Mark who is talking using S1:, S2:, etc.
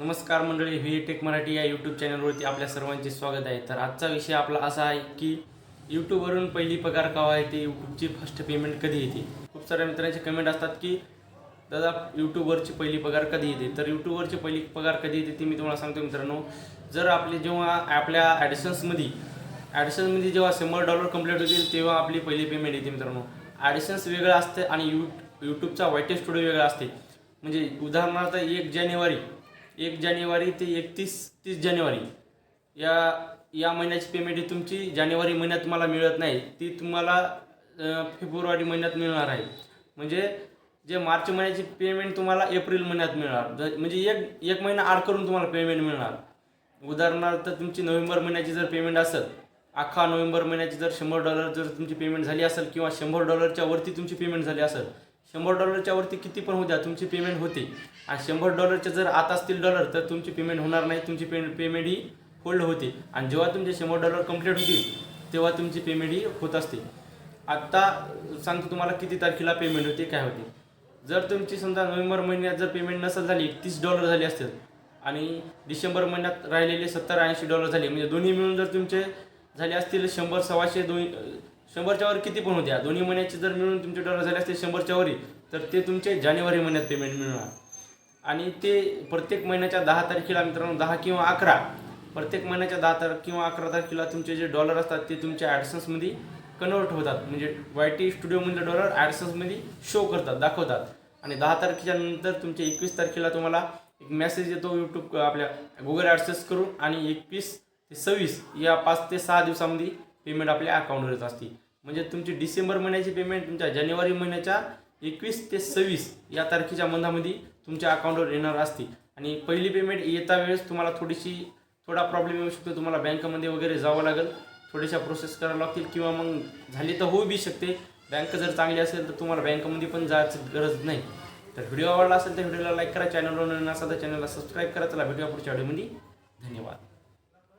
S1: नमस्कार मंडळी V take Marathi या यूट्यूब चॅनलवरती आपल्या सर्वांचे स्वागत आहे. तर आजचा विषय आपला असा आहे की यूट्यूबवरून पहिली पगार केव्हा येते यूट्यूबची फर्स्ट पेमेंट कधी येते? खूप साऱ्या मित्रांचे कमेंट असतात की दादा यूट्यूबवरची पहिली पगार कधी येते? तर यूट्यूबवरची पहिली पगार कधी येते ती मी तुम्हाला सांगतो मित्रांनो. जर आपले जेव्हा आपल्या ॲडिशन्समध्ये ॲडिशन्समध्ये जेव्हा शंभर डॉलर कंप्लीट होतील तेव्हा आपली पहिली पेमेंट येते मित्रांनो. ॲडिशन्स वेगळं असते आणि यू यूट्यूबचा वायटे स्टुडिओ वेगळा असते. म्हणजे उदाहरणार्थ एक जानेवारी एक जानेवारी ते एकतीस तीस जानेवारी. या या महिन्याची पेमेंट ही तुमची जानेवारी महिन्यात तुम्हाला मिळत नाही. ती तुम्हाला फेब्रुवारी महिन्यात मिळणार आहे. म्हणजे जे मार्च महिन्याची पेमेंट तुम्हाला एप्रिल महिन्यात मिळणार. ज- म्हणजे एक एक महिना आड करून तुम्हाला पेमेंट मिळणार. उदाहरणार्थ तुमची नोव्हेंबर महिन्याची जर पेमेंट असेल अख्खा नोव्हेंबर महिन्याची जर शंभर डॉलर जर तुमची पेमेंट झाली असेल किंवा शंभर डॉलरच्या वरती तुमची पेमेंट झाली असेल शंभर डॉलरच्या वरती किती पण होऊ द्या तुमची पेमेंट होते. आणि शंभर डॉलरचे जर आता असतील डॉलर तर तुमची पेमेंट होणार नाही तुमची पे पेमेंट ही होल्ड होते. आणि जेव्हा तुमचे शंभर डॉलर कंप्लीट होतील तेव्हा तुमची पेमेंट ही होत असते. आत्ता सांगतो तुम्हाला किती तारखेला पेमेंट होते काय होते. जर तुमची समजा नोव्हेंबर महिन्यात जर पेमेंट नसेल झाली तीस डॉलर झाली असतील आणि डिसेंबर महिन्यात राहिलेले सत्तर ऐंशी डॉलर झाले म्हणजे दोन्ही मिळून जर तुमचे झाले असतील शंभर सव्वाशे दोन शंभरच्या वर किती पण होत्या. दोन्ही महिन्याचे जर मिळून तुमचे डॉलर झाले असते शंभरच्या वरी तर ते तुमचे जानेवारी महिन्यात पेमेंट मिळणार. आणि ते प्रत्येक महिन्याच्या दहा तारखेला मित्रांनो दहा किंवा अकरा प्रत्येक महिन्याच्या दहा तारख किंवा अकरा तारखेला तुमचे जे डॉलर असतात ते तुमच्या ॲडसन्समध्ये कन्वर्ट होतात. म्हणजे वाय टी स्टुडिओमधले डॉलर ॲडसन्समध्ये शो करतात दाखवतात. आणि दहा तारखेच्या नंतर तुमच्या एकवीस तारखेला तुम्हाला एक मेसेज येतो यूट्यूब आपल्या गुगल ॲडसेस करून. आणि एकवीस ते सव्वीस या पाच ते सहा दिवसामध्ये पेमेंट आपल्या अकाउंटवरच असते. म्हणजे तुमची डिसेंबर महिन्याची पेमेंट तुमच्या जानेवारी महिन्याच्या एकवीस ते सव्वीस या तारखेच्या मंधामध्ये तुमच्या अकाउंटवर येणार असते. आणि पहिली पेमेंट येता वेळेस तुम्हाला थोडीशी थोडा प्रॉब्लेम येऊ शकतो. तुम्हाला बँकमध्ये वगैरे जावं लागेल. थोड्याशा प्रोसेस करावं लागतील किंवा मग झाली तर होऊ बी शकते. बँक जर चांगली असेल तर तुम्हाला बँकमध्ये पण जायची गरज नाही. तर व्हिडिओ आवडला असेल तर व्हिडिओला लाईक करा. चॅनलवर नवीन असाल तर चॅनलला सबस्क्राईब करा. चला भेटूया पुढच्या व्हिडिओमध्ये धन्यवाद.